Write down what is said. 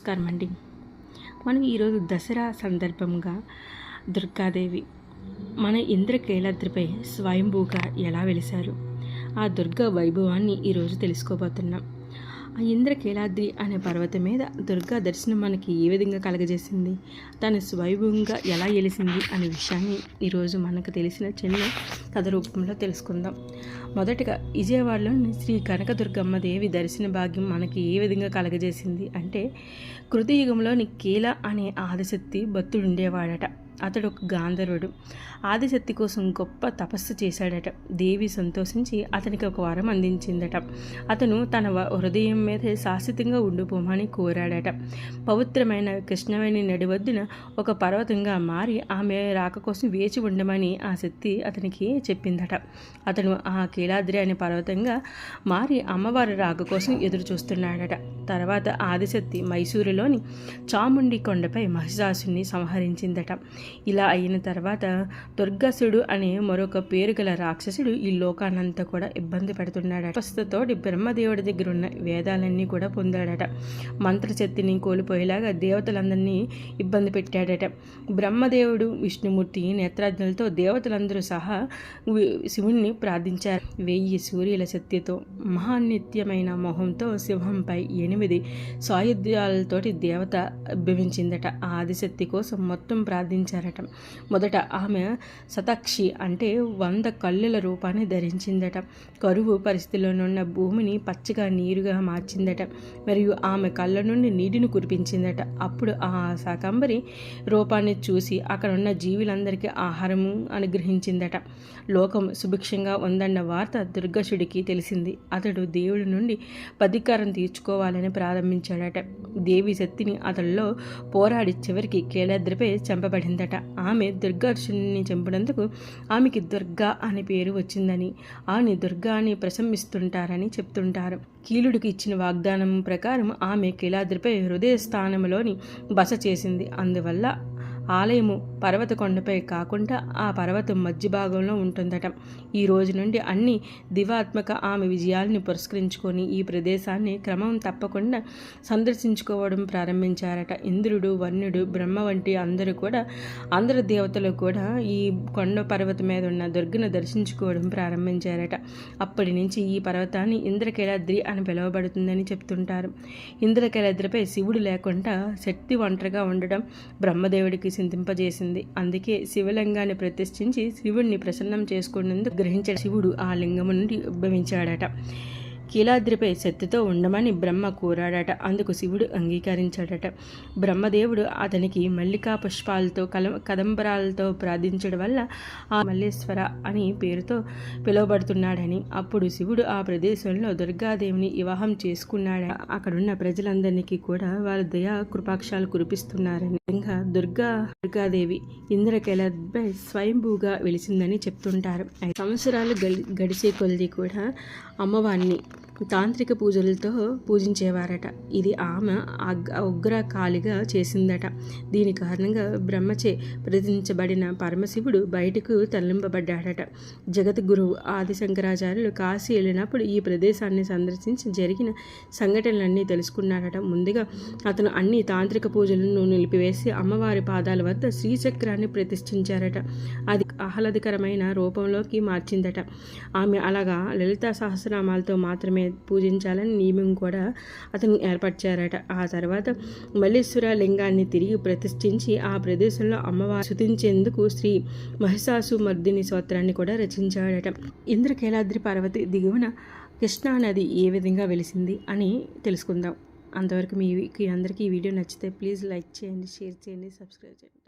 నమస్కారం అండి. మనం ఈరోజు దసరా సందర్భంగా దుర్గాదేవి మన ఇంద్రకీలాద్రిపై స్వయంభూగా ఎలా వెలిశారు? ఆ దుర్గా వైభవాన్ని ఈరోజు తెలుసుకోబోతున్నాం. ఆ ఇంద్రకీలాద్రి అనే పర్వతం మీద దుర్గా దర్శనం మనకి ఏ విధంగా కలగజేసింది? తన స్వైభవంగా ఎలా వెలిసింది అనే విషయాన్ని ఈరోజు మనకు తెలిసిన చిన్న కథ రూపంలో తెలుసుకుందాం. మొదటగా విజయవాడలోని శ్రీ కనకదుర్గమ్మ దేవి దర్శన భాగ్యం మనకి ఏ విధంగా కలగజేసింది అంటే కృతయుగంలోని కీల అనే ఆదిశక్తి భక్తుడు ఉండేవాడట. అతడు ఒక గాంధర్వుడు ఆదిశక్తి కోసం గొప్ప తపస్సు చేశాడట. దేవి సంతోషించి అతనికి ఒక వరం అందించిందట. అతను తన హృదయం మీద శాశ్వతంగా ఉండిపోమని కోరాడట. పవిత్రమైన కృష్ణవేణి నడివద్దున ఒక పర్వతంగా మారి ఆమె రాక కోసం వేచి ఉండమని ఆ శక్తి అతనికి చెప్పిందట. అతను ఆ కీలాద్రి అనే పర్వతంగా మారి అమ్మవారి రాక కోసం ఎదురు చూస్తున్నాడట తర్వాత ఆదిశక్తి మైసూరులోని చాముండి కొండపై మహిషాసుని సంహరించిందట. ఇలా అయిన తర్వాత దుర్గసుడు అనే మరొక పేరు గల రాక్షసుడు ఈ లోకానంతా కూడా ఇబ్బంది పెడుతున్నాడట. ప్రస్తుతతోటి బ్రహ్మదేవుడి దగ్గర ఉన్న వేదాలన్నీ కూడా పొందాడట. మంత్రశక్తిని కోల్పోయేలాగా దేవతలందరినీ ఇబ్బంది పెట్టాడట. బ్రహ్మదేవుడు విష్ణుమూర్తి నేత్రాజ్ఞలతో దేవతలందరూ సహా శివుణ్ణి ప్రార్థించారు. వెయ్యి సూర్యుల శక్తితో మహానిత్యమైన మొహంతో సింహంపై ఎనిమిది సాయుధ్యాలతోటి దేవత ఉద్భవించిందట ఆ ఆదిశక్తి కోసం మొత్తం ప్రార్థించారట. మొదట ఆమె సతక్షి అంటే వంద కళ్ళుల రూపాన్ని ధరించిందట. కరువు పరిస్థితిలోనున్న భూమిని పచ్చగా నీరుగా మార్చిందట. మరియు ఆమె కళ్ళ నుండి నీటిని కురిపించిందట. అప్పుడు ఆ శాకంబరి రూపాన్ని చూసి అక్కడ ఉన్న జీవులందరికీ ఆహారము అనుగ్రహించిందట. లోకం సుభిక్షంగా ఉందన్న వార్త దుర్గశుడికి తెలిసింది. అతడు దేవుడి నుండి పధికారం తీర్చుకోవాలని ప్రారంభించాడట. దేవి శక్తిని అతడిలో పోరాడి చివరికి కేలాద్రిపై చంపబడిందట. ఆమె దుర్గర్షుని చంపినందుకు ఆమెకి దుర్గా అనే పేరు వచ్చిందని ఆమె దుర్గా అని ప్రశంసిస్తుంటారని చెప్తుంటారు. కీలుడికి ఇచ్చిన వాగ్దానం ప్రకారం ఆమె కీలాద్రిపై హృదయ స్థానంలోని బస చేసింది. అందువల్ల ఆలయము పర్వత కొండపై కాకుండా ఆ పర్వతం మధ్య భాగంలో ఉంటుందట. ఈ రోజు నుండి అన్ని దివాత్మక ఆమె విజయాల్ని పురస్కరించుకొని ఈ ప్రదేశాన్ని క్రమం తప్పకుండా సందర్శించుకోవడం ప్రారంభించారట. ఇంద్రుడు వన్యుడు బ్రహ్మ వంటి అందరూ కూడా అందరు దేవతలు కూడా ఈ కొండ పర్వతం మీద ఉన్న దుర్గను దర్శించుకోవడం ప్రారంభించారట. అప్పటి నుంచి ఈ పర్వతాన్ని ఇంద్రకైలాద్రి అని పిలువబడుతుందని చెప్తుంటారు. ఇంద్రకైలాద్రిపై శివుడు లేకుండా శక్తి ఒంటరిగా ఉండడం బ్రహ్మదేవుడికి సింతింపజేసింది. అందుకే శివలింగాన్ని ప్రతిష్ఠించి శివుడిని ప్రసన్నం చేసుకున్నందుకు గ్రహించిన శివుడు. ఆ లింగము నుండి ఉద్భవించాడట. కీలాద్రిపై శక్తితో ఉండమని బ్రహ్మ కోరాడట. అందుకు శివుడు అంగీకరించాడట. బ్రహ్మదేవుడు అతనికి మల్లికా పుష్పాలతో కల కదంబరాలతో ప్రార్థించడం వల్ల ఆ మల్లేశ్వర అని పేరుతో పిలువబడుతున్నాడని అప్పుడు శివుడు ఆ ప్రదేశంలో దుర్గాదేవిని వివాహం చేసుకున్నాడ అక్కడున్న ప్రజలందరికీ కూడా వారి దయా కృపాక్షాలు కురిపిస్తున్నారని. ఇంకా దుర్గా దుర్గాదేవి ఇంద్రకీలపై స్వయంభూగా వెలిసిందని చెప్తుంటారు. ఐదు సంవత్సరాలు గడి గడిచే కొలది కూడా అమ్మవారిని తాంత్రిక పూజలతో పూజించేవారట. ఇది ఆమె అగ్- ఉగ్ర కాలిగా చేసిందట. దీని కారణంగా బ్రహ్మచే ప్రతించబడిన పరమశివుడు బయటకు తరలింపబడ్డాడట. జగద్గురువు ఆదిశంకరాచార్యులు కాశీ వెళ్ళినప్పుడు ఈ ప్రదేశాన్ని సందర్శించి జరిగిన సంఘటనలన్నీ తెలుసుకున్నాడట ముందుగా అతను అన్ని తాంత్రిక పూజలను నిలిపివేసి అమ్మవారి పాదాల వద్ద శ్రీచక్రాన్ని ప్రతిష్ఠించారట. అది ఆహ్లాదకరమైన రూపంలోకి మార్చిందట. ఆమె అలాగా లలితా సహస్రనామాలతో మాత్రమే పూజించాలని నియమం కూడా అతను ఏర్పరిచారట. ఆ తర్వాత మల్లేశ్వర లింగాన్ని తిరిగి ప్రతిష్ఠించి ఆ ప్రదేశంలో అమ్మవారు శుతించేందుకు శ్రీ మహిషాసు మర్దిని స్తోత్రాన్ని కూడా రచించాడట. ఇంద్రకేలాద్రి పార్వతి దిగువన కృష్ణా నది ఏ విధంగా వెలిసింది అని తెలుసుకుందాం. అంతవరకు మీ అందరికీ ఈ వీడియో నచ్చితే ప్లీజ్ లైక్ చేయండి షేర్ చేయండి సబ్స్క్రైబ్ చేయండి.